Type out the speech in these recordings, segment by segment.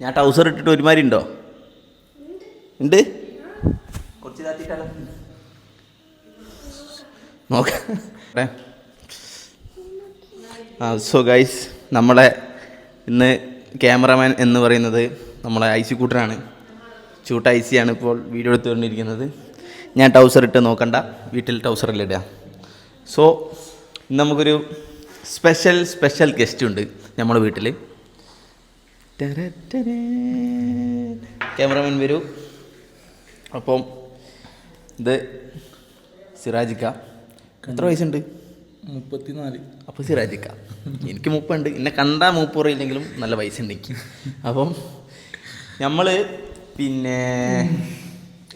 ഞാൻ ട്രൗസർ ഇട്ടിട്ട് ഒരുമാതിരി ഉണ്ടോ? ഉണ്ട്? കുറച്ച് താത്തിട്ടാലോ നോക്കാം. ആ സോ ഗൈസ് നമ്മളെ ഇന്ന് ക്യാമറമാൻ എന്ന് പറയുന്നത് നമ്മളെ ഐസി കൂട്ടറാണ്. ചൂട്ട ഐസിയാണ് ഇപ്പോൾ വീഡിയോ എടുത്തുകൊണ്ടിരിക്കുന്നത്. ഞാൻ ടൗസർ ഇട്ട് നോക്കണ്ട. വീട്ടിൽ ടൗസറിൽ ഇടുക. സോ ഇന്ന് നമുക്കൊരു സ്പെഷ്യൽ സ്പെഷ്യൽ ഗസ്റ്റ് ഉണ്ട് നമ്മുടെ വീട്ടിൽ ക്യാമറമാൻ വരൂ. അപ്പം ഇത് സിറാജിക്ക. എത്ര വയസ്സുണ്ട്? മുപ്പത്തിനാല്. അപ്പോൾ സിറാജിക്ക. എനിക്ക് മുപ്പുണ്ട്. എന്നെ കണ്ടാൽ മൂപ്പ് പറയില്ലെങ്കിലും നല്ല വയസ്സുണ്ട് എനിക്ക്. അപ്പം നമ്മൾ പിന്നെ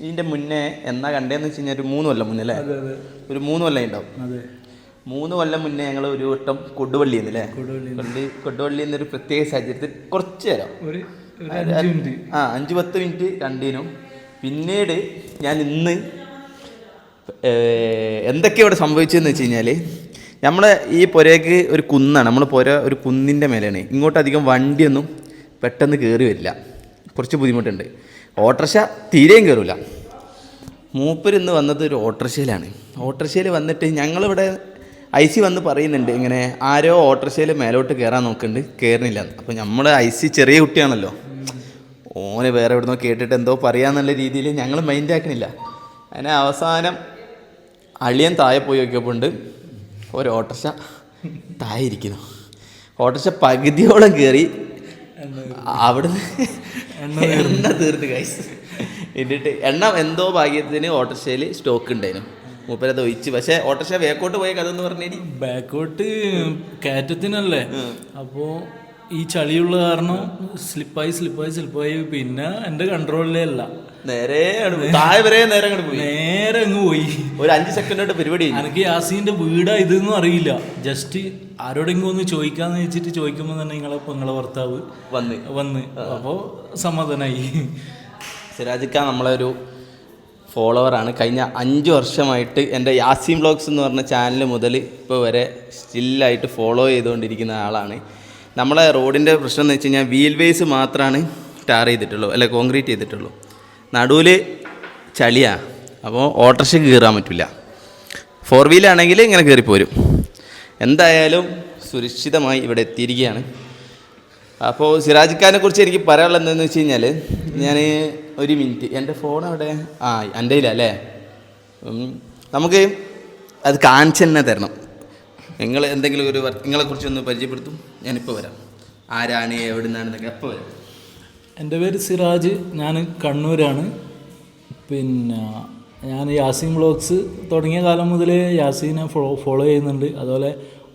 ഇതിന്റെ മുന്നേ എന്നാ കണ്ടേന്ന് വെച്ച് കഴിഞ്ഞാൽ ഒരു മൂന്ന് കൊല്ലം മുന്നേ അല്ലേ? ഒരു മൂന്ന് കൊല്ലം ഉണ്ടാവും. മൂന്ന് കൊല്ലം മുന്നേ ഞങ്ങൾ ഒരു വട്ടം കൊടുവള്ളി അല്ലേ കൊടുവള്ളി കൊടുവള്ളി എന്നൊരു പ്രത്യേക സാഹചര്യത്തിൽ കുറച്ച് നേരം. ആ അഞ്ച് പത്ത് മിനിറ്റ് രണ്ടിനും. പിന്നീട് ഞാൻ ഇന്ന് എന്തൊക്കെ ഇവിടെ സംഭവിച്ചതെന്ന് വെച്ച് കഴിഞ്ഞാൽ നമ്മളെ ഈ പുരയ്ക്ക് ഒരു കുന്നാണ്. നമ്മൾ പുര ഒരു കുന്നിന്റെ മേലെയാണ്. ഇങ്ങോട്ടധികം വണ്ടിയൊന്നും പെട്ടെന്ന് കയറി വരില്ല. കുറച്ച് ബുദ്ധിമുട്ടുണ്ട്. ഓട്ടർഷ തീരെയും കയറില്ല മൂപ്പരിന്ന് വന്നത് ഒരു ഓട്ടർഷയിലാണ് ഓട്ടർഷയിൽ വന്നിട്ട് ഞങ്ങളിവിടെ ഐ സി വന്ന് പറയുന്നുണ്ട് ഇങ്ങനെ ആരോ ഓട്ടർഷയിൽ മേലോട്ട് കയറാൻ നോക്കുന്നുണ്ട്. കയറുന്നില്ല. അപ്പോൾ നമ്മൾ ഐ സി ചെറിയ കുട്ടിയാണല്ലോ. ഓന് വേറെ എവിടുന്നോ കേട്ടിട്ട് എന്തോ പറയാമെന്നുള്ള രീതിയിൽ ഞങ്ങൾ മൈൻഡ് ആക്കണില്ല. അങ്ങനെ അവസാനം അളിയൻ താഴെ പോയി നോക്കിയപ്പോൾ ഒരു ഓട്ടർഷ താഴെ ഇരിക്കുന്നു ഓട്ടർഷ പകുതിയോളം കയറി അവിടുന്ന് എണ്ണ തീർത്ത് കഴിച്ചു എന്നിട്ട് എണ്ണ എന്തോ ഭാഗ്യത്തിന് ഓട്ടോറിക്ഷയിൽ സ്റ്റോക്ക് ഉണ്ടായിരുന്നു. മൂപ്പരത് ഒഴിച്ച്. പക്ഷെ ഓട്ടോറിക്ഷ ബാക്കോട്ട് പോയ കഥ എന്ന് പറഞ്ഞേരി ബാക്കോട്ട് കയറ്റത്തിനല്ലേ? അപ്പോ ഈ ചളിയുള്ള കാരണം സ്ലിപ്പായി സ്ലിപ്പായി സ്ലിപ്പായി. പിന്നെ എന്റെ കൺട്രോളിലേ അല്ല. നേരെ. താഴെ വരെ നേരെ അങ്ങോട്ട് പോയി. നേരെ അങ്ങ് പോയി. ഒരു അഞ്ച് സെക്കൻഡായിട്ട് പരിപാടി എനിക്ക് യാസീന്റെ വീടാ ഇതെന്നും അറിയില്ല. ജസ്റ്റ് ആരോടെങ്കിലും ഒന്ന് ചോദിക്കാന്ന് വെച്ചിട്ട് ചോദിക്കുമ്പോൾ തന്നെ നിങ്ങളെ നിങ്ങളെ ഭർത്താവ് വന്ന്. വന്ന്. അപ്പോൾ സമ്മതനായി സിരാജിക്ക നമ്മളെ ഒരു ഫോളോവറാണ്. കഴിഞ്ഞ അഞ്ച് വർഷമായിട്ട് എന്റെ യാസീം ബ്ലോഗ്സ് എന്ന് പറഞ്ഞ ചാനൽ മുതൽ ഇപ്പോൾ വരെ സ്റ്റില്ലായിട്ട് ഫോളോ ചെയ്തുകൊണ്ടിരിക്കുന്ന ആളാണ്. നമ്മളെ റോഡിന്റെ പ്രശ്നം എന്ന് വെച്ച് കഴിഞ്ഞാൽ വീൽ വേസ് മാത്രമാണ് ടാർ ചെയ്തിട്ടുള്ളൂ അല്ലെ കോൺക്രീറ്റ് ചെയ്തിട്ടുള്ളൂ. നടുവിൽ ചളിയാണ് അപ്പോൾ ഓട്ടർഷ കയറാൻ പറ്റില്ല ഫോർ വീലാണെങ്കിൽ ഇങ്ങനെ കയറിപ്പോരും എന്തായാലും സുരക്ഷിതമായി ഇവിടെ എത്തിയിരിക്കുകയാണ്. അപ്പോൾ സിറാജ് കുറിച്ച് എനിക്ക് പറയാനുള്ളത് എന്താണെന്ന് വെച്ച് കഴിഞ്ഞാൽ ഞാൻ ഒരു മിനിറ്റ്. എന്റെ ഫോൺ അവിടെ? ആ എന്റെ അല്ലേ? നമുക്ക് അത് കാണിച്ച് തന്നെ തരണം. നിങ്ങൾ എന്തെങ്കിലും ഒരു വർക്ക് നിങ്ങളെ കുറിച്ച് ഒന്ന് പരിചയപ്പെടുത്തും. ഞാനിപ്പോൾ വരാം. ആരാണ് എവിടെ നിന്നാണെന്നൊക്കെ അപ്പോൾ വരാം. എന്റെ പേര് സിറാജ് ഞാൻ കണ്ണൂരാണ്. പിന്നെ ഞാൻ യാസീൻ വ്ളോഗ്സ് തുടങ്ങിയ കാലം മുതലേ യാസീനെ ഫോളോ ഫോളോ ചെയ്യുന്നുണ്ട്. അതുപോലെ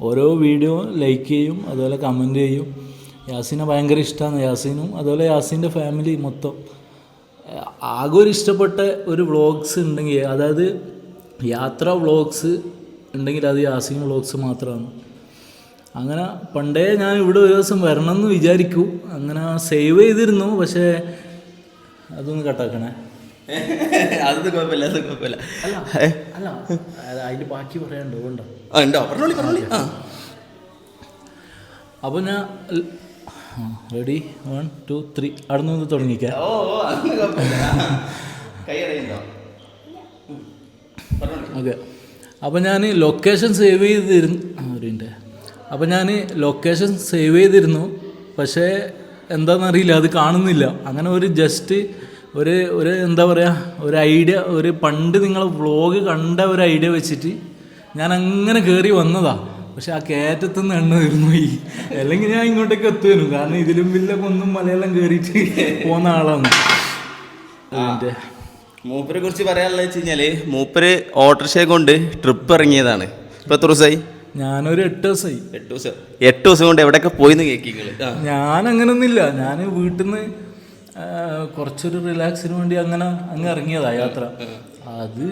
ഓരോ വീഡിയോ ലൈക്ക് ചെയ്യും അതുപോലെ കമന്റ് ചെയ്യും. യാസീനെ ഭയങ്കര ഇഷ്ടമാണ് യാസീനും. അതുപോലെ യാസീന്റെ ഫാമിലി മൊത്തം. ആകെ ഒരു ഇഷ്ടപ്പെട്ട ഒരു വ്ളോഗ്സ് ഉണ്ടെങ്കിൽ അതായത് യാത്ര വ്ളോഗ്സ് ഉണ്ടെങ്കിൽ അത് യാസീൻ വ്ളോഗ്സ് മാത്രമാണ് അങ്ങനെ പണ്ടേ ഞാൻ ഇവിടെ ഒരു ദിവസം വരണം എന്ന് വിചാരിക്കൂ. അങ്ങനെ സേവ് ചെയ്തിരുന്നു പക്ഷേ അതൊന്ന് കട്ടാക്കണേ അതൊന്നും കുഴപ്പമില്ല അതൊന്നും കുഴപ്പമില്ല. അല്ല അല്ല അത് അതിന്റെ ബാക്കി പറയാനുണ്ടോ ഉണ്ടോ ആ ഉണ്ടോ? പറഞ്ഞോളി പറഞ്ഞോളി. ആ. അപ്പോൾ ഞാൻ റെഡി വൺ ടു ത്രീ അവിടെ നിന്ന് തുടങ്ങിക്കാം. ഓക്കെ. അപ്പോൾ ഞാൻ ലൊക്കേഷൻ സേവ് ചെയ്തിരുന്നു. അവരിന്റെ അപ്പം അപ്പോൾ ഞാൻ ലൊക്കേഷൻ സേവ് ചെയ്തിരുന്നു. പക്ഷേ എന്താണെന്നറിയില്ല അത് കാണുന്നില്ല. അങ്ങനെ ഒരു ജസ്റ്റ് ഒരു ഒരു എന്താ പറയുക ഒരു ഐഡിയ ഒരു പണ്ട് നിങ്ങൾ വ്ളോഗ് കണ്ട ഒരു ഐഡിയ വെച്ചിട്ട് ഞാൻ അങ്ങനെ കയറി വന്നതാ. പക്ഷെ ആ കയറ്റത്തുനിന്ന് എണ്ണ തീർന്നു പോയി. അല്ലെങ്കിൽ ഞാൻ ഇങ്ങോട്ടേക്ക് എത്തുമായിരുന്നു കാരണം ഇതിലും വില്ലൊക്കെ ഒന്നും മലയാളം കയറിയിട്ട് പോകുന്ന ആളാണ്. മൂപ്പരെ കുറിച്ച് പറയാനുള്ളത് വെച്ച് കഴിഞ്ഞാൽ മൂപ്പര് ഓട്ടോറിക്ഷയെ കൊണ്ട് ട്രിപ്പ് ഇറങ്ങിയതാണ്. ഇപ്പൊ എത്ര ദിവസമായി ഞാനൊരു എട്ട് ദിവസമായി എട്ട് ദിവസം. എട്ട് ദിവസം കൊണ്ട് എവിടെയൊക്കെ പോയിന്ന് കേക്കിങ്ങൾ ഞാൻ അങ്ങനൊന്നുമില്ല ഞാൻ വീട്ടിൽ നിന്ന് കുറച്ചൊരു റിലാക്സിന് വേണ്ടി അങ്ങനെ അങ്ങ് ഇറങ്ങിയതാ യാത്ര. അത്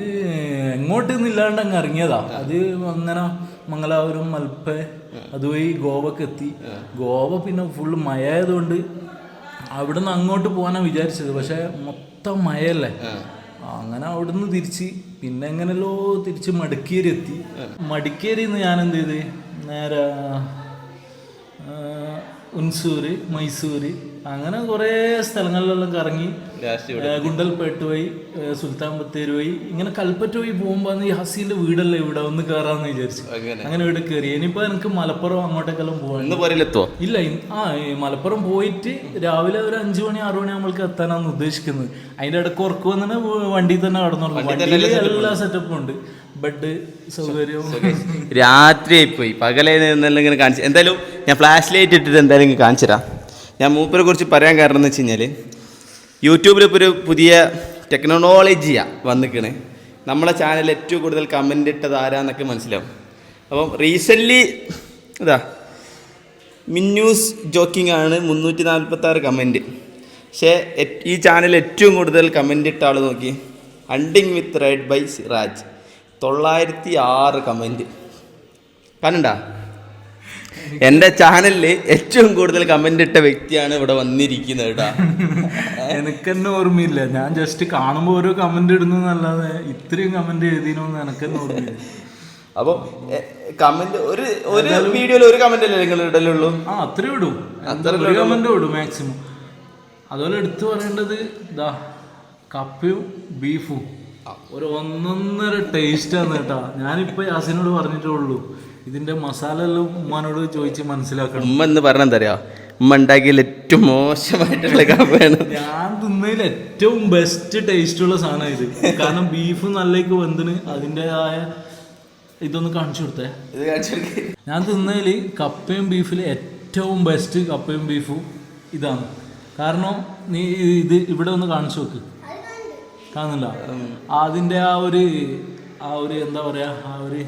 എങ്ങോട്ടൊന്നും ഇല്ലാണ്ട് അങ്ങ് ഇറങ്ങിയതാ. അത് അങ്ങനെ മംഗലാപുരം മൽപ്പ അതുവഴി ഗോവക്ക് എത്തി. ഗോവ പിന്നെ ഫുള്ള് മഴ ആയതുകൊണ്ട് അവിടുന്ന് അങ്ങോട്ട് പോകാനാണ് വിചാരിച്ചത്. പക്ഷെ മൊത്തം മഴയല്ലേ? അങ്ങനെ അവിടുന്ന് തിരിച്ച് പിന്നെ എങ്ങനെയല്ലോ തിരിച്ച് മടിക്കേരി എത്തി മടിക്കേരിയിൽ നിന്ന് ഞാൻ എന്ത് ചെയ്ത് നേരെ ഉൻസൂര് മൈസൂര് അങ്ങനെ കുറേ സ്ഥലങ്ങളിലെല്ലാം കറങ്ങി ഗുണ്ടൽപേട്ട് പോയി സുൽത്താൻ ബത്തേരി പോയി. ഇങ്ങനെ കൽപ്പറ്റ പോയി പോകുമ്പോൾ ഈ ഹസീന്റെ വീടല്ലേ ഇവിടെ? ഒന്ന് കയറാന്ന് വിചാരിച്ചു. അങ്ങനെ. ഇവിടെ കയറി ഇനിയിപ്പോ എനിക്ക് മലപ്പുറം അങ്ങോട്ടേക്കെല്ലാം പോകാൻ ഇല്ല ആ മലപ്പുറം പോയിട്ട് രാവിലെ ഒരു അഞ്ചു മണി ആറു മണി നമ്മൾക്ക് എത്താനാണ് ഉദ്ദേശിക്കുന്നത്. അതിന്റെ ഇടയ്ക്ക് ഉറക്ക് വന്നിട്ട് വണ്ടി തന്നെ കടന്നുറങ്ങും വണ്ടിയിൽ എല്ലാ സെറ്റപ്പും ഉണ്ട്. ബെഡ് സൗകര്യവും. രാത്രി പോയി പകലേ നിന്നെല്ലാം ഇങ്ങനെ കാണിച്ചു എന്തായാലും ഞാൻ ഫ്ലാഷ് ലൈറ്റ് ഇട്ടിട്ട് എന്തായാലും കാണിച്ചു തരാം ഞാൻ മൂപ്പരെ കുറിച്ച് പറയാൻ കാരണം എന്ന് വെച്ച് കഴിഞ്ഞാൽ യൂട്യൂബിൽ ഇപ്പോൾ ഒരു പുതിയ ടെക്നോളജിയാണ് വന്നിക്കണേ. നമ്മളെ ചാനൽ ഏറ്റവും കൂടുതൽ കമന്റ് ഇട്ടത് ആരാന്നൊക്കെ മനസ്സിലാവും. അപ്പം റീസെന്റ്ലി ഇതാ മിന്നൂസ് ജോക്കിംഗ് ആണ് മുന്നൂറ്റി നാൽപ്പത്തി ആറ് കമന്റ് പക്ഷേ ഈ ചാനൽ ഏറ്റവും കൂടുതൽ കമന്റ് ഇട്ട ആൾ നോക്കി hunting with ride by Siraj തൊള്ളായിരത്തി ആറ് കമന്റ് കണ്ടണ്ട? എന്റെ ചാനലിൽ ഏറ്റവും കൂടുതൽ കമന്റ് ഇട്ട വ്യക്തിയാണ് ഇവിടെ വന്നിരിക്കുന്നത് കേട്ടോ എനിക്കെന്നെ ഓർമ്മയില്ല. ഞാൻ ജസ്റ്റ് കാണുമ്പോൾ ഓരോ കമന്റ് ഇടുന്നല്ലാതെ ഇത്രയും കമന്റ് എഴുതിനോന്ന് എനിക്കെന്നെ ഓർമ്മയില്ല. അപ്പൊ കമന്റ് ഒരു ഒരു വീഡിയോയിൽ ഒരു കമന്റ് അല്ലേ നിങ്ങൾ ഇടലുള്ളൂ ആ അത്രയും ഇടും ഒരു കമന്റ് ഇടും മാക്സിമം അതുപോലെ എടുത്തു പറയേണ്ടത് ഇതാ കപ്പയും ബീഫും ഒരു ഒന്നൊന്നര ടേസ്റ്റാണ് കേട്ടാ ഞാനിപ്പോ യാസിനോട് പറഞ്ഞിട്ടേ ഉള്ളൂ. ഇതിന്റെ മസാല എല്ലാം ഉമ്മാനോട് ചോദിച്ച് മനസ്സിലാക്കണം. ഉമ്മ എന്ന് പറഞ്ഞാൽ എന്താ പറയുക ഉമ്മ ഉണ്ടാക്കിയതിൽ ഏറ്റവും മോശമായിട്ടുള്ള കപ്പയാണ്. ഞാൻ തിന്നതിൽ ഏറ്റവും ബെസ്റ്റ് ടേസ്റ്റ് ഉള്ള സാധനം ഇത്. കാരണം ബീഫ് നല്ലേക്ക് വെന്തിന് അതിന്റെതായ ഇതൊന്ന് കാണിച്ചു കൊടുത്തേ. ഇത് കാണിച്ചു ഞാൻ തിന്നതിൽ കപ്പയും ബീഫിൽ ഏറ്റവും ബെസ്റ്റ് കപ്പയും ബീഫും ഇതാണ്. കാരണം നീ ഇത് ഇവിടെ ഒന്ന് കാണിച്ചു നോക്ക്. കാണുന്നില്ല? അതിന്റെ ആ ഒരു ആ ഒരു എന്താ പറയുക ആ ഒരു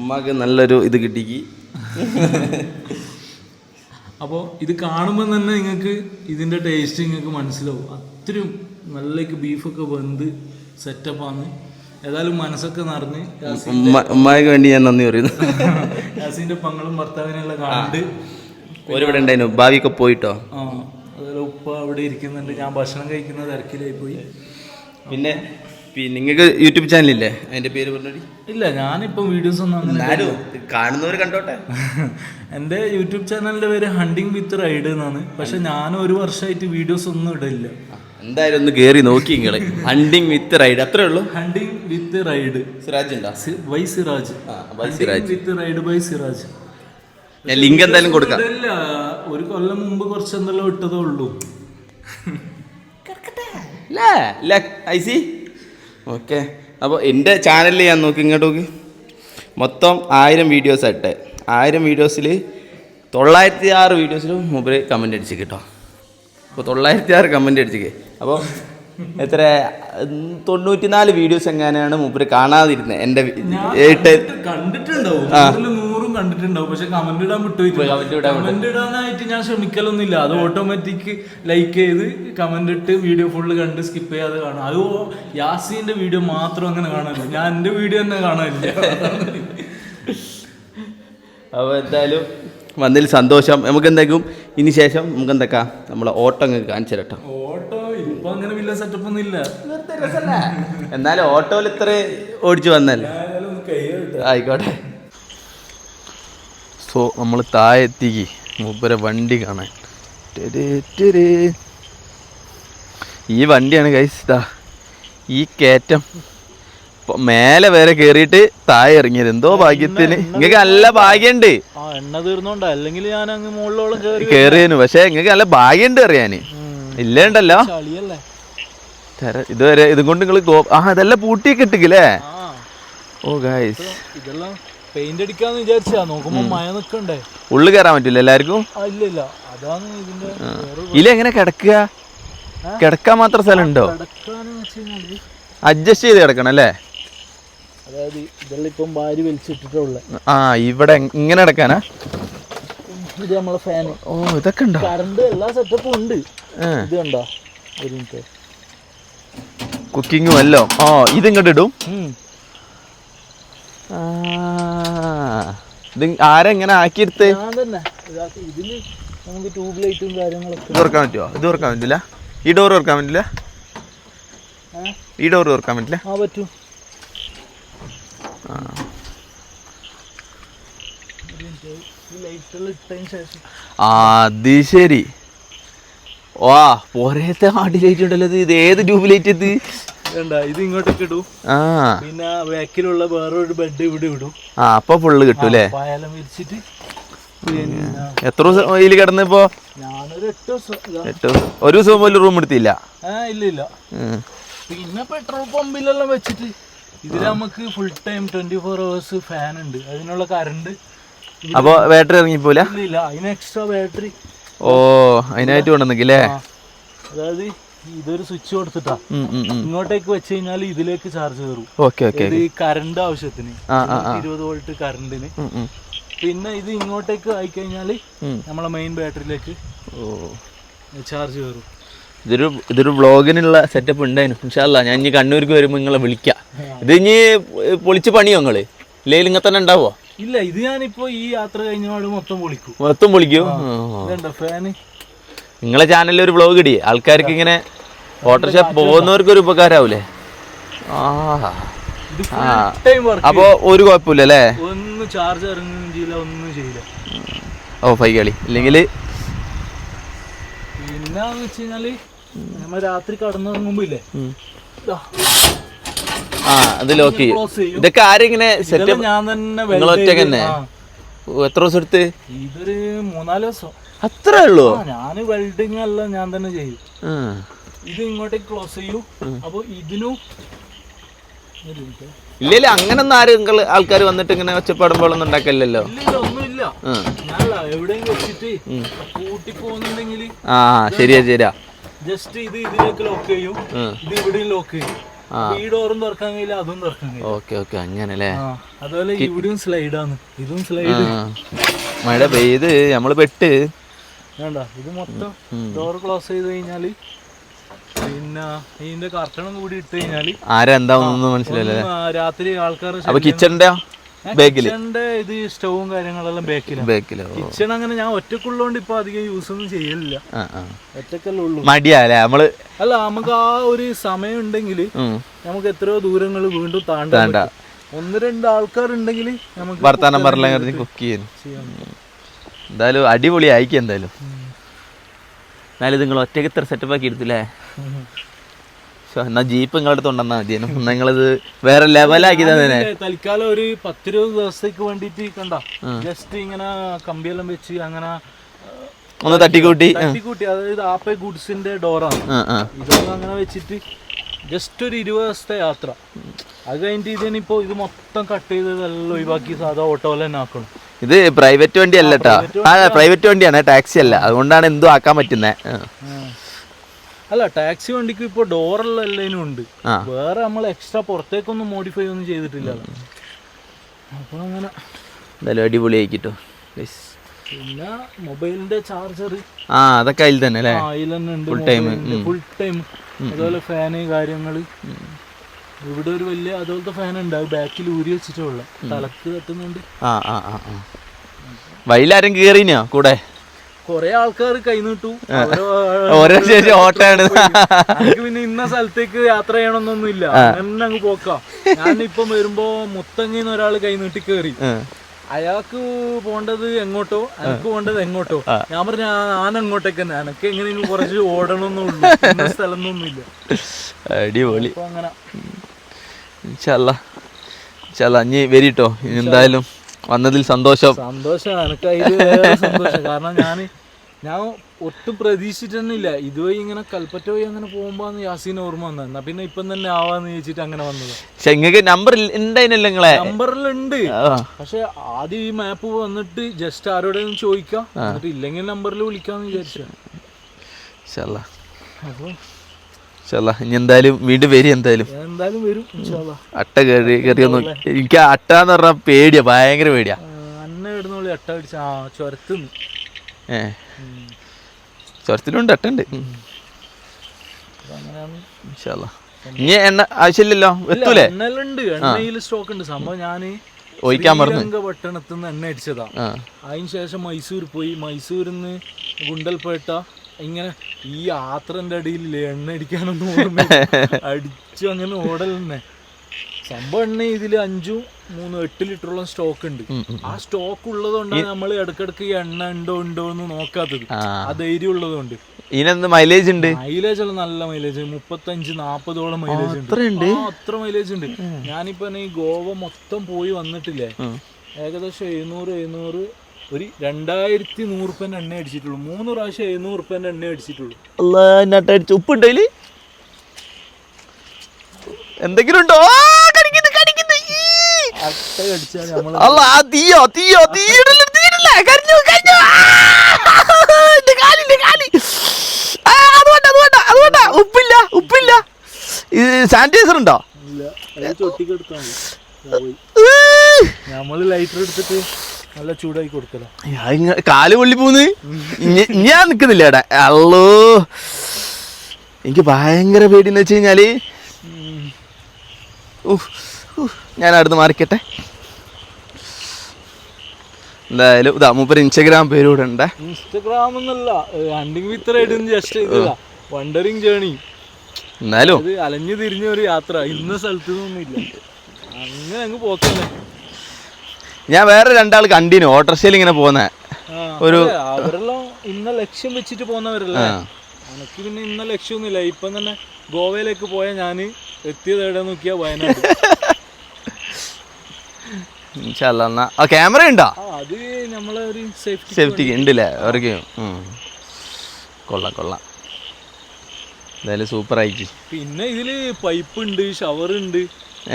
ഉമ്മക്ക് നല്ലൊരു ഇത് കിട്ടിക്ക്. അപ്പോൾ ഇത് കാണുമ്പോൾ തന്നെ നിങ്ങൾക്ക് ഇതിന്റെ ടേസ്റ്റ് നിങ്ങൾക്ക് മനസ്സിലാവും. അത്രയും നല്ലേക്ക് ബീഫൊക്കെ വെന്ത് സെറ്റപ്പാണ് ഏതായാലും മനസ്സൊക്കെ നിറഞ്ഞ് ഉമ്മായ്ക്ക് വേണ്ടി ഞാൻ നന്ദി പറയുന്നു. യാസിന്റെ പങ്ങളും ഭർത്താവിനെല്ലാം കണ്ട് ഓരിവിടെ ഉണ്ടായിരുന്നു. ഭാവിയൊക്കെ പോയിട്ടോ? ആ അതുപോലെ ഉപ്പ അവിടെ ഇരിക്കുന്നുണ്ട്. ഞാൻ ഭക്ഷണം കഴിക്കുന്ന തിരക്കിലായി പോയി പിന്നെ? പിന്നെ നിങ്ങൾക്ക് യൂട്യൂബ് ചാനലില്ലേ? അതിന്റെ പേര് പറഞ്ഞോടി. ഇല്ല ഞാനിപ്പം വീഡിയോസ് ഒന്നും അങ്ങനെ കാണുന്നവർ കണ്ടോട്ടെ. എന്റെ യൂട്യൂബ് ചാനലിന്റെ പേര് ഹണ്ടിങ് വിത്ത് റൈഡ് എന്നാണ്. പക്ഷെ ഞാൻ ഒരു വർഷമായിട്ട് വീഡിയോസ് ഒന്നും ഇടില്ല എന്തായാലും ഒന്ന് കേറി നോക്കി നിങ്ങൾ. ഹണ്ടിങ് വിത്ത് റൈഡ് അത്രേ ഉള്ളൂ? ഹണ്ടിങ് വിത്ത് റൈഡ് സിറാജ് ഉണ്ടോ? By Siraj. by Siraj. With ride by Siraj. ഞാൻ ലിങ്ക് എന്തായാലും കൊടുക്കാം. ഇല്ല ഒരു കൊല്ലം മുമ്പ് കുറച്ച് എന്തെല്ലാം ഇട്ടതേ ഉള്ളൂ. I see okay. അപ്പോൾ എന്റെ ചാനലിൽ ഞാൻ നോക്കി ഇങ്ങോട്ട് നോക്കി. മൊത്തം ആയിരം വീഡിയോസ് ആയിട്ട് ആയിരം വീഡിയോസിൽ തൊള്ളായിരത്തി ആറ് വീഡിയോസിലും മൂപ്പര് കമന്റ് അടിച്ച് കേട്ടോ. അപ്പോൾ തൊള്ളായിരത്തി ആറ് കമന്റ് അടിച്ചേ അപ്പോൾ എത്ര ഉം, തൊണ്ണൂറ്റിനാല് വീഡിയോസ് എങ്ങനെയാണ് മൂപ്പര് കാണാതിരുന്നത് എന്റെ ആ. ഇട്ട് കണ്ടിട്ടുണ്ടാവും. പക്ഷെ കമന്റ് ഇടാൻ വിട്ടു. കമന്റ് ഇടാനായിട്ട് ഞാൻ ശ്രമിക്കലൊന്നുമില്ല. അത് ഓട്ടോമാറ്റിക് ലൈക്ക് ചെയ്ത് കമന്റ് ഇട്ട് വീഡിയോ ഫുള്ള് കണ്ട് സ്കിപ്പ് ചെയ്യാതെ കാണാം. അത് യാസിന്റെ വീഡിയോ മാത്രം അങ്ങനെ കാണാനില്ല. ഞാൻ എന്റെ വീഡിയോ തന്നെ കാണാനില്ല. അപ്പോൾ എന്തായാലും വന്നതിൽ സന്തോഷം. നമുക്ക് എന്തെങ്കിലും ഇനി ശേഷം നമുക്ക് എന്തൊക്കെ? നമ്മളെ ഓട്ടോ അങ്ങ് കാണിച്ചു തരട്ടോ. ഓട്ടോ ഇപ്പൊ അങ്ങനെ വലിയ സെറ്റപ്പ് ഒന്നും ഇല്ല. എന്നാലും ഓട്ടോയിൽ ഇത്ര ഓടിച്ചു വന്നല്ലേ? ആയിക്കോട്ടെ. സോ നമ്മൾ താഴെ എത്തിക്ക് മൂപ്പരെ വണ്ടി കാണാൻ. ഈ വണ്ടിയാണ് കൈസ് ഇതാ ഈ കയറ്റം. മേലെ വരെ കയറിയിട്ട് താഴെ ഇറങ്ങിയത്. എന്തോ ഭാഗ്യത്തിന്. നിങ്ങൾക്ക് നല്ല ഭാഗ്യണ്ട്. എണ്ണ തീർന്നോണ്ടാ അല്ലെങ്കിൽ ഞാൻ അങ്ങ് മുകളിലോളം കയറിയതിന് പക്ഷെ നിങ്ങൾക്ക് നല്ല ഭാഗ്യണ്ട് അറിയാന്. ഇല്ലേണ്ടല്ലോ. ഇതുവരെ ഇതും കൊണ്ട് നിങ്ങൾ ആ ഇതെല്ലാം പൂട്ടി ഇട്ടിക്കില്ലേ? ഓ ഗായ്സ് ഇതെല്ലാം പെയിന്റ് അടിക്കാന്ന് വിചാരിച്ചാ. നോക്കുമ്പോ മഴ നിക്കണ്ടേ? ഉള്ളു കേറാൻ പറ്റില്ല എല്ലാവർക്കും? ഇല്ല ഇല്ല അതാണ് ഇതിന്റെ ഇല ഇല്ല എങ്ങനെ കിടക്കുക? കിടക്കാൻ മാത്രം സ്ഥലം ഉണ്ടോ അഡ്ജസ്റ്റ് ചെയ്ത് കിടക്കണം അല്ലേ? അതായത് ഇതെല്ലാം ഇപ്പം ഭാര്യ വലിച്ചിട്ടിട്ടുള്ള ആ ഇവിടെ ഇങ്ങനെ കിടക്കാനാ? ഇത് നമ്മളെ ഫാൻ ഓ ഇതൊക്കെ ഉണ്ടോ? കറണ്ട് എല്ലാ സെറ്റപ്പും ഉണ്ട്. ഇത് കണ്ടോ? ഒരു മിനിറ്റ് കുക്കിങ്ങും അല്ലോ ഓ ഇത് ഇങ്ങോട്ട് ഇടും. ഇത് ആരെങ്ങനെ ആക്കിയെടുത്ത്? നമുക്ക് ട്യൂബ് ലൈറ്റും കാര്യങ്ങളൊക്കെ ഇത് തുറക്കാൻ പറ്റുമോ ഇത് തുറക്കാൻ പറ്റില്ല. ഈ ഡോർ തുറക്കാൻ പറ്റില്ല. ഈ ഡോർ തുറക്കാൻ പറ്റില്ല. ആ പറ്റും. അത് ശരി. വാ പോരത്തെ ആടി ലൈറ്റ് ഉണ്ടല്ലോ ഇത്. ഏത് ട്യൂബ് ലൈറ്റ് ഇത്? ഇത് ഇങ്ങോട്ടേക്ക് ഇടും. ആ. പിന്നെ ബാക്കിലുള്ള വേറൊരു ബെഡ് ഇവിടെ ഇടും. ആ അപ്പൊ ഫുള്ള് കിട്ടും അല്ലേ പായലം വിരിച്ചിട്ട് എത്ര ദിവസം ഇതിൽ കിടന്ന് ഇപ്പോ? ഞാനൊരു എട്ട് ദിവസം ഇതാ. എട്ട് ദിവസം. ഒരു ദിവസം പോലും റൂം എടുത്തില്ല. ഇല്ല ഇല്ല. പിന്നെ പെട്രോൾ പമ്പിലെല്ലാം വെച്ചിട്ട് ഇതിൽ നമുക്ക് full time twenty four hours fan ഉണ്ട്. അതിനുള്ള കറണ്ട് അപ്പൊ ബാറ്ററി ഇറങ്ങിപ്പോല ഇല്ല അതിന് എക്സ്ട്രാ ബാറ്ററി ഓ അതിനായിട്ട് കൊണ്ടുവന്നില്ലേ അതായത് ഇതൊരു സ്വിച്ച് കൊടുത്തിട്ടാ. ഇങ്ങോട്ടേക്ക് വെച്ച് കഴിഞ്ഞാൽ ഇതിലേക്ക് ചാർജ് കയറും ഇത് ഈ കറണ്ട് ആവശ്യത്തിന്. ഇരുപത് വോൾട്ട് കറണ്ടിന് പിന്നെ ഇത് ഇങ്ങോട്ടേക്ക് ആയി കഴിഞ്ഞാൽ നമ്മളെ മെയിൻ ബാറ്ററിയിലേക്ക് ചാർജ് കയറും ഇതൊരു ഇതൊരു വ്ളോഗിനുള്ള സെറ്റപ്പ് ഉണ്ടായിരുന്നു. ഇൻഷാല്ല ഞാൻ ഇനി കണ്ണൂർക്ക് വരുമ്പോൾ നിങ്ങളെ വിളിക്കാം. ഇത് ഇനി പൊളിച്ച് പണിയോ നിങ്ങൾ? ഇല്ലെങ്കിൽ ഇങ്ങനെ തന്നെ ഉണ്ടാവോ ഇല്ല ഇത് ഞാനിപ്പോ ഈ യാത്ര കഴിഞ്ഞ മൊത്തം പൊളിക്കും. മൊത്തം പൊളിക്കും? ഫാന് നിങ്ങളെ ചാനലിൽ ഒരു വ്ളോഗ് ഇടി ആൾക്കാർക്ക് ഇങ്ങനെ ഓട്ടോറിക്ഷ പോകുന്നവർക്ക് ഒരു ഉപകാരാവൂലേ? ആ. അപ്പോ ഒരു കുഴപ്പമില്ല അല്ലേ? ഒന്നും ചാർജ് ഇറങ്ങുകയും ചെയ്യില്ല ഒന്നും ചെയ്യില്ല. ഓ ഫൈ കളി ഇല്ലെങ്കിൽ പിന്നെന്ന് വെച്ച് കഴിഞ്ഞാൽ നമ്മൾ രാത്രി ആ അത് ലോക്ക് ചെയ്യും. close ചെയ്യും. ഇതൊക്കെ ആരിങ്ങനെ സെറ്റപ്പ് ഞാൻ തന്നെ തന്നെ? എത്ര ദിവസം എടുത്ത്? ഇതൊരു മൂന്നാൽ ദിവസം. അത്രേ ഉള്ളൂ. ഞാൻ വെൽഡിങ് അല്ല ഞാൻ തന്നെ ചെയ്യും. ഇത് ഇങ്ങോട്ടേക്ക് ക്ലോസ് ചെയ്യൂ. അപ്പൊ ഇതിനും ഒരു അങ്ങനെ ഒന്നും ആരും ആൾക്കാർ വന്നിട്ട് ഇങ്ങനെ ഒച്ചപ്പാടുമ്പോഴൊന്നും ഉണ്ടാക്കല്ലോ ആ. ശരിയാ ശരിയാ. ജസ്റ്റ് ഇത് ഇതിലേക്ക് ലോക്ക് ചെയ്യും. ഇത് ഇവിടെയും ലോക്ക് ചെയ്യും. ഈ ഡോറും തുറക്കാൻ കഴിയില്ല അതും തുറക്കാൻ കഴിയില്ല. ഓക്കെ ഓക്കെ അങ്ങനല്ലേ? ആ അതുപോലെ ഇവിടെയും സ്ലൈഡാണ് ഇതും സ്ലൈഡ്. മഴ പെയ്ത് നമ്മൾ പെട്ട്. വേണ്ട ഇത് മൊത്തം ഡോർ ക്ലോസ് ചെയ്ത് കഴിഞ്ഞാൽ പിന്നെ ഇതിന്റെ കർട്ടണം കൂടി ഇട്ട് കഴിഞ്ഞാൽ ആരാ എന്താണെന്നൊന്നും മനസ്സിലായില്ലേ രാത്രി ആൾക്കാർ അപ്പൊ കിച്ചണിന്റെ ഇത് സ്റ്റവും കാര്യങ്ങളെല്ലാം ബേക്കിലാണ് ബാക്കിലോ കിച്ചൺ അങ്ങനെ ഞാൻ ഒറ്റക്കുള്ളതുകൊണ്ട് ഇപ്പൊ അധികം യൂസ് ഒന്നും ചെയ്യലില്ല. ഒറ്റക്കല്ലേ ഉള്ളൂ. മടിയാല്ലേ? നമ്മൾ അല്ല നമുക്ക് ആ ഒരു സമയം ഉണ്ടെങ്കിൽ നമുക്ക് എത്രയോ ദൂരങ്ങൾ വീണ്ടും താണ്ടാണ്ട താണ്ട. ഒന്ന് രണ്ട് ആൾക്കാരുണ്ടെങ്കിൽ നമുക്ക് വർത്താനം പറഞ്ഞ കുക്ക് ചെയ്യാൻ. എന്തായാലും അടിപൊളി ആയിക്കും എന്തായാലും. എന്നാലും നിങ്ങൾ ഒറ്റയ്ക്ക് ഇത്ര സെറ്റപ്പ് ആക്കി എടുത്തില്ലേ? എന്നാ ജീപ്പ് നിങ്ങളുടെ അടുത്ത് കൊണ്ടുവന്നാ മതി. നിങ്ങളിത് വേറെ ലെവലാക്കി തന്നെ തൽക്കാലം ഒരു പത്തിരുപത് ദിവസത്തേക്ക് വേണ്ടിട്ട് കണ്ട? ജസ്റ്റ് ഇങ്ങനെ കമ്പിയെല്ലാം വെച്ച് അങ്ങനെ ഒന്ന് തട്ടിക്കൂട്ടി. തട്ടിക്കൂട്ടി. അതായത് ആപ്പേ ഗുഡ്സിന്റെ ഡോറാണ് ഇതൊന്നും അങ്ങനെ വെച്ചിട്ട് ജസ്റ്റ് ഒരു ഇരുപത് ദിവസത്തെ യാത്ര. അത് കഴിഞ്ഞിട്ട് ഇതിനിപ്പോ ഇത് മൊത്തം കട്ട് ചെയ്തതെല്ലാം ഒഴിവാക്കി സാധാ ഓട്ടോ തന്നെ ആക്കണം. ഇത് പ്രൈവറ്റ് വണ്ടി അല്ല കേട്ടോ ആ പ്രൈവറ്റ് വണ്ടിയാണ് ടാക്സി അല്ല. അതുകൊണ്ടാണ് എന്തോ ആക്കാൻ പറ്റുന്നത് അല്ല ടാക്സി വണ്ടിക്ക് ഇപ്പൊ ഡോറെല്ലാം എല്ലാതിനും ഉണ്ട്. വേറെ നമ്മൾ എക്സ്ട്രാ പുറത്തേക്കൊന്നും മോഡിഫൈ ഒന്നും ചെയ്തിട്ടില്ല. അപ്പൊ അങ്ങനെ. എന്തായാലും അടിപൊളി ആയിക്കിട്ടോ പിന്നെ മൊബൈലിന്റെ ചാർജർ ആ അതൊക്കെ അതിൽ തന്നെ അല്ലേ Full time, ഫുൾ ടൈം അതുപോലെ ഫാന് കാര്യങ്ങൾ ഇവിടെ ഒരു വലിയ അതുപോലത്തെ ഫാൻ ഉണ്ട്. അത് ബാക്കിൽ ഊരി വെച്ചിട്ടുള്ള തലക്ക് തട്ടുന്നുണ്ട്. ആ ആ വഴിയിലാരും കേറിനോ കൂടെ? കൊറേ ആൾക്കാർ കൈനീട്ടു. നീട്ടു ഓരോ ശേഷം ഓട്ടാണ് പിന്നെ ഇന്ന സ്ഥലത്തേക്ക് യാത്ര ചെയ്യണമെന്നൊന്നും ഇല്ല അങ്ങനെ അങ്ങ് പോക്കാം. ഞാനിപ്പം വരുമ്പോ മുത്തങ്ങിന്ന് ഒരാൾ കൈനീട്ടി കേറി. അയാൾക്ക് പോണ്ടത് എങ്ങോട്ടോ എനിക്ക് പോണ്ടത് എങ്ങോട്ടോ. ഞാൻ പറഞ്ഞ ഞാൻ അങ്ങോട്ടേക്ക് തന്നെ. എനക്ക് എങ്ങനെയെങ്കിലും കുറച്ച് ഓടണമെന്നുള്ളൂ സ്ഥലമൊന്നുമില്ല. അടിപൊളി. അങ്ങനെ. ഇൻഷല്ല ഇനി വരിട്ടോ? ഇനി എന്തായാലും വന്നതിൽ സന്തോഷം. സന്തോഷം. എനക്ക് സന്തോഷം. കാരണം ഞാൻ ഞാൻ ഒട്ടും പ്രതീക്ഷിച്ചിട്ടൊന്നുമില്ല. ഇതുവഴി ഇങ്ങനെ കൽപ്പറ്റ വഴി അങ്ങനെ പോകുമ്പോന്ന് യാസീൻ ഓർമ്മ വന്നത്. എന്നാ പിന്നെ ഇപ്പം തന്നെ ആവാന്ന് ചോദിച്ചിട്ട് അങ്ങനെ വന്നത്. പക്ഷെ ഇങ്ങക്ക് നമ്പർ ഉണ്ടായിനല്ലോ നിങ്ങളെ? നമ്പറിലുണ്ട് പക്ഷെ ആദ്യം ഈ മാപ്പ് വന്നിട്ട് ജസ്റ്റ് ആരോടെങ്കിലും ചോദിക്കാം. എന്നിട്ട് ഇല്ലെങ്കിൽ നമ്പറിൽ വിളിക്കാന്ന് വിചാരിച്ച. അപ്പോൾ ഇനി എന്തായാലും വീണ്ടും വരും എന്തായാലും. എന്തായാലും വരും. അട്ട കയറി കയറിയൊന്നും എനിക്ക് അട്ട എന്ന് പറഞ്ഞാൽ പേടിയാ ഭയങ്കര പേടിയാ. അന്ന ഇടുന്നോളി അട്ട അടിച്ച ചുരത്തുന്നു ഏ. ചുരത്തിലുണ്ട് അട്ടുണ്ട് ഇനി എണ്ണ ആവശ്യമില്ലല്ലോ? എത്തൂലേ? എണ്ണലുണ്ട് എണ്ണയിൽ സ്റ്റോക്ക് ഉണ്ട് സംഭവം ഞാൻ ഒഴിക്കാൻ മറന്നു. ശ്രീരംഗപട്ടണത്ത് നിന്ന് എണ്ണ അടിച്ചതാ. അതിന് ശേഷം മൈസൂർ പോയി. മൈസൂരിൽ നിന്ന് ഗുണ്ടൽപേട്ട ഇങ്ങനെ ഈ യാത്രന്റെ അടിയിൽ എണ്ണ അടിക്കാനൊന്നും അടിച്ചു അങ്ങനെ ഓടൽ തന്നെ. സംഭവം എണ്ണ ഇതിൽ അഞ്ചും മൂന്നും എട്ട് ലിറ്ററോളം സ്റ്റോക്ക് ഉണ്ട്. ആ സ്റ്റോക്ക് ഉള്ളതുകൊണ്ടാണ് നമ്മൾ ഇടക്കിടക്ക് എണ്ണ ഉണ്ടോ ഉണ്ടോ എന്ന് നോക്കാത്തത്. ആ. ധൈര്യം ഉള്ളത് കൊണ്ട് ഇതിനെന്ത് മൈലേജ് ഉണ്ട്? മൈലേജ് ഉള്ള നല്ല മൈലേജ് മുപ്പത്തഞ്ച് നാപ്പതോളം മൈലേജ് ഉണ്ട്? അത്ര മൈലേജ് ഉണ്ട്. ഞാനിപ്പോ ഈ ഗോവ മൊത്തം പോയി വന്നിട്ടില്ലേ? ഏകദേശം എഴുന്നൂറ് എഴുന്നൂറ് ഒരു രണ്ടായിരത്തി നൂറ് റുപ്യന്റെ എണ്ണ അടിച്ചിട്ടുള്ളൂ. മൂന്ന് പ്രാവശ്യം എഴുന്നൂറ് റുപ്യന്റെ എണ്ണ അടിച്ചിട്ടുള്ളൂ. അടിച്ച് ഉപ്പുണ്ടോ ഇതിൽ? എന്തെങ്കിലും ഉണ്ടോ ആ, കടിക്കുന്നു, കടിക്കുന്നു. ഈ. അട്ട അടിച്ചാൽ നമ്മൾ അല്ല തീയോ തീയോ തീയിടല്ല തീയിടല്ല കരിഞ്ഞു കരിഞ്ഞു! എന്റെ കാൽ, കാലി കാൽ. ആ, അത് വേണ്ട അത് വേണ്ട അത് വേണ്ട. ഉപ്പില്ല ഉപ്പില്ല. സാനിറ്റൈസർ ഉണ്ടോ? നമ്മൾ ലൈറ്റർ എടുത്തിട്ട് നല്ല ചൂടായി കൊടുക്കല കാൽ പൊള്ളി പോന്ന്. ഞാൻ നിക്കുന്നില്ല ഇവിടെ. അല്ലോ എനിക്ക് ഭയങ്കര പേടിന്ന് വെച്ച് കഴിഞ്ഞാൽ ഞാൻ അവിടുന്ന് മാറിക്കട്ടെ. എന്തായാലും ഇതാ മൂപ്പര് ഇൻസ്റ്റഗ്രാം പേരൂടെ ഉണ്ട്. ഇൻസ്റ്റഗ്രാം എന്നല്ല hunting with ride just wandering journey എന്നാലും. അലഞ്ഞു തിരിഞ്ഞ ഒരു യാത്ര ഇന്ന സ്ഥലത്ത് നിന്നൊന്നുമില്ല അങ്ങനെ അങ്ങ് പോക്കല്ലേ. ഞാൻ വേറെ രണ്ടാൾ കണ്ടിനു ഓട്ടോറിക്ഷയിൽ ഇങ്ങനെ പോന്നെ. ഒരു- അവരെല്ലാം ഇന്ന ലക്ഷ്യം വെച്ചിട്ട് പോകുന്നവരല്ലേ എനിക്ക് പിന്നെ ഇന്ന ലക്ഷ്യമൊന്നുമില്ല. ഇപ്പം തന്നെ ഗോവയിലേക്ക് പോയാൽ ഞാൻ എത്തിയത് എവിടെ നോക്കിയാ വയനാട്. ക്യാമറ ഉണ്ടോ? ആ അത് നമ്മളെ ഒരു സേഫ്റ്റി സേഫ്റ്റിക്ക് ഉണ്ടല്ലേ? അവർക്ക്. കൊള്ളാം കൊള്ളാം. എന്തായാലും സൂപ്പർ ആയിട്ട് പിന്നെ ഇതിൽ പൈപ്പ് ഉണ്ട് ഷവർ ഉണ്ട്.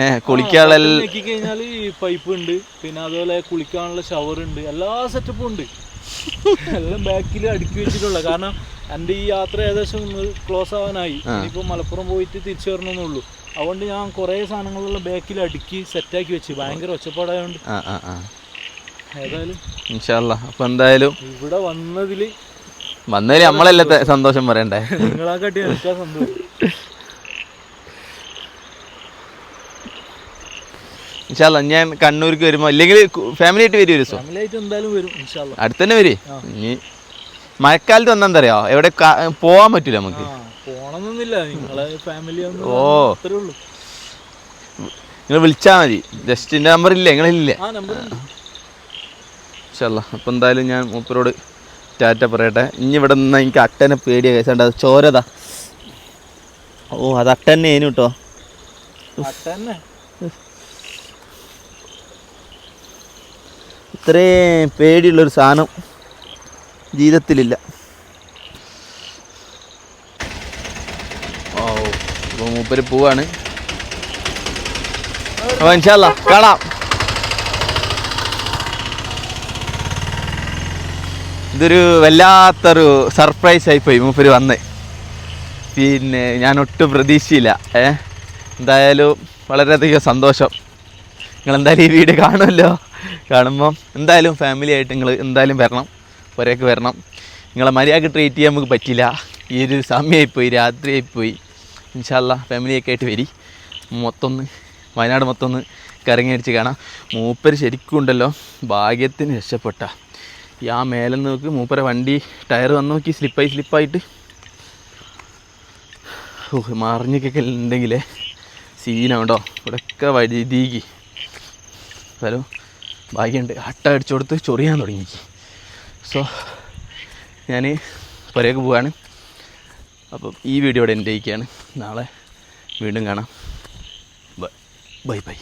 ഏ കുളിക്കാനുള്ള കഴിഞ്ഞാൽ പൈപ്പ് ഉണ്ട്. പിന്നെ അതുപോലെ കുളിക്കാനുള്ള ഷവർ ഉണ്ട്. എല്ലാ സെറ്റപ്പും ഉണ്ട്. എല്ലാം ബാക്കിൽ അടുക്കി വെച്ചിട്ടുള്ള. കാരണം എന്റെ ഈ യാത്ര ഏകദേശം ക്ലോസ് ആവാനായി. ഇനിയിപ്പോൾ മലപ്പുറം പോയിട്ട് തിരിച്ചു വരണമെന്നുള്ളൂ അതുകൊണ്ട് ഞാൻ കുറേ സാധനങ്ങളുള്ള ബാക്കിൽ അടുക്കി സെറ്റാക്കി വെച്ച്. ഭയങ്കര ഒച്ചപ്പാടായതുകൊണ്ട് ആ ആ ആ. ഏതായാലും ഇൻഷാല്ല അപ്പൊ എന്തായാലും ഇവിടെ വന്നതിൽ വന്നതിൽ നമ്മളല്ലേ സന്തോഷം പറയണ്ടേ? നിങ്ങളാക്കാട്ടി എനിക്കാ സന്തോഷം. ഇൻഷാല്ല ഞാൻ കണ്ണൂർക്ക് വരുമ്പോ അല്ലെങ്കിൽ ഫാമിലി ആയിട്ട് വരും ഒരു ദിവസം. ഫാമിലി ആയിട്ട് എന്തായാലും വരും ഇൻഷാല്ല അടുത്ത് തന്നെ വരും. ഇനി മഴക്കാലത്ത് വന്നാ എന്താ അറിയോ? എവിടെ പോവാൻ പറ്റൂല നമുക്ക് ആ പോണമെന്നൊന്നുമില്ല നിങ്ങളെ ഫാമിലി ഒന്നും ഓ. നിങ്ങൾ വിളിച്ചാൽ മതി. ജസ്റ്റ് എന്റെ നമ്പർ ഇല്ലേ? നിങ്ങളില്ലേ? ഇൻഷാല്ല അപ്പം എന്തായാലും ഞാൻ മൂപ്പരോട് ടാറ്റ പറയട്ടെ. ഇനി ഇവിടെ നിന്ന് എനിക്ക് അട്ടനെ പേടിയ കേസുണ്ട് അത് ചോരതാ ഓ അത് അട്ടന്നെ ഏനു കേട്ടോ. ഇത്രയും പേടിയുള്ളൊരു സാധനം ജീവിതത്തിലില്ല ഓ ഇപ്പോൾ മൂപ്പര് പോവാണ്. കാണാം. ഇതൊരു വല്ലാത്തൊരു സർപ്രൈസ് ആയിപ്പോയി മൂപ്പര് വന്ന്. പിന്നെ ഞാൻ ഒട്ടും പ്രതീക്ഷയില്ല ഏ? എന്തായാലും വളരെയധികം സന്തോഷം. നിങ്ങൾ എന്തായാലും ഈ വീഡിയോ കാണുമല്ലോ. കാണുമ്പം എന്തായാലും ഫാമിലി ആയിട്ട് നിങ്ങൾ എന്തായാലും വരണം. ഒരേക്ക് വരണം. നിങ്ങളെ മര്യാദയ്ക്ക് ട്രീറ്റ് ചെയ്യാൻ നമുക്ക് പറ്റില്ല. ഈ ഒരു സമയമായിപ്പോയി രാത്രിയായിപ്പോയി. ഇൻഷാല്ല ഫാമിലിയൊക്കെ ആയിട്ട് വരി. മൊത്തം ഒന്ന് വയനാട് മൊത്തം ഒന്ന് കറങ്ങി അടിച്ച് കാണാം. മൂപ്പര് ശരിക്കും ഉണ്ടല്ലോ ഭാഗ്യത്തിന് രക്ഷപ്പെട്ട. ഈ ആ മേലെ നോക്ക് മൂപ്പരെ വണ്ടി ടയർ വന്ന് നോക്കി സ്ലിപ്പായി സ്ലിപ്പായിട്ട് ഓ മറിഞ്ഞൊക്കെ ഉണ്ടെങ്കിലേ സീനാണ്ടോ ഇവിടെയൊക്കെ വഴുതീകി. ഹലോ ഭാഗ്യമുണ്ട് അട്ട അടിച്ചു കൊടുത്ത് ചൊറിയാൻ തുടങ്ങി. സോ ഞാൻ പുരയൊക്കെ പോവാണ്. അപ്പം ഈ വീഡിയോ ഇവിടെ എന്റെ നാളെ വീണ്ടും കാണാം. Bye bye bye.